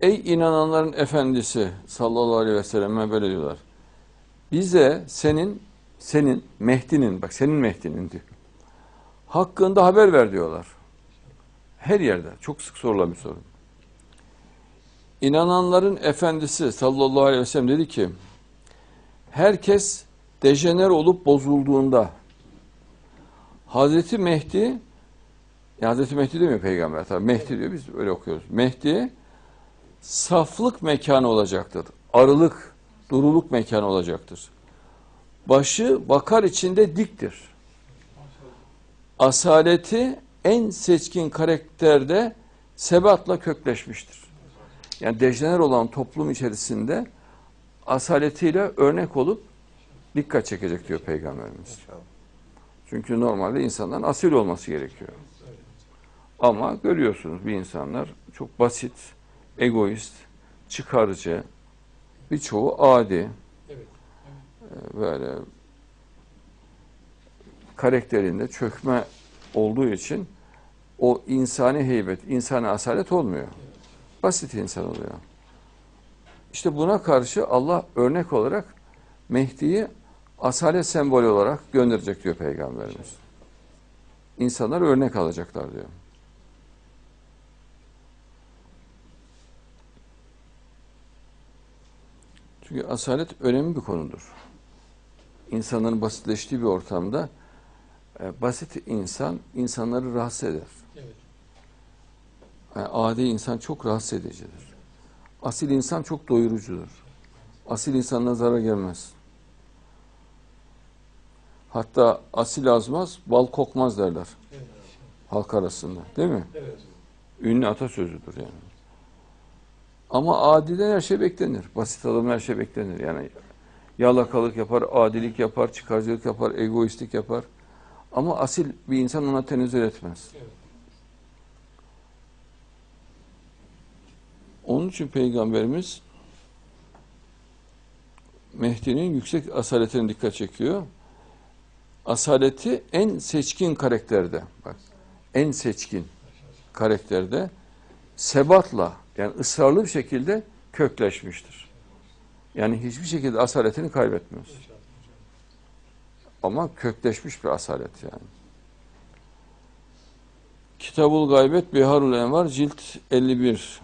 Ey inananların efendisi sallallahu aleyhi ve sellem böyle diyorlar. Bize senin senin Mehdi'nin bak senin Mehdi'nin diyor. Hakkında haber ver diyorlar. Her yerde çok sık sorulan bir soru. İnananların efendisi sallallahu aleyhi ve sellem dedi ki herkes dejener olup bozulduğunda Hazreti Mehdi Hazreti Mehdi demiyor peygamber tabii Mehdi diyor biz öyle okuyoruz. Mehdi saflık mekanı olacaktır. Arılık, duruluk mekanı olacaktır. Başı bakar içinde diktir. Asaleti en seçkin karakterde sebatla kökleşmiştir. Yani dejener olan toplum içerisinde asaletiyle örnek olup dikkat çekecek diyor Peygamberimiz. Çünkü normalde insanların asil olması gerekiyor. Ama görüyorsunuz bir insanlar çok basit, egoist, çıkarcı, birçoğu adi, Evet. e, böyle karakterinde çökme olduğu için o insani heybet, insani asalet olmuyor. Basit insan oluyor. İşte buna karşı Allah örnek olarak Mehdi'yi asalet sembolü olarak gönderecek diyor Peygamberimiz. İnsanlar örnek alacaklar diyor. Çünkü asalet önemli bir konudur. İnsanların basitleştiği bir ortamda e, basit insan insanları rahatsız eder. Evet. Yani adi insan çok rahatsız edicidir. Asil insan çok doyurucudur. Asil insanına zarar gelmez. Hatta asil azmaz, bal kokmaz derler Evet. halk arasında. Değil mi? Evet. Ünlü atasözüdür yani. Ama adiden her şey beklenir. Basit adamın her şey beklenir. Yani yalakalık yapar, adilik yapar, çıkarcılık yapar, egoistlik yapar. Ama asil bir insan ona tenezzül etmez. Onun için Peygamberimiz Mehdi'nin yüksek asaletine dikkat çekiyor. Asaleti en seçkin karakterde, bak en seçkin karakterde sebatla yani ısrarlı bir şekilde kökleşmiştir. Yani hiçbir şekilde asaletini kaybetmez. Ama kökleşmiş bir asalet yani. Kitabul Gaybet Biharul Envar cilt 51.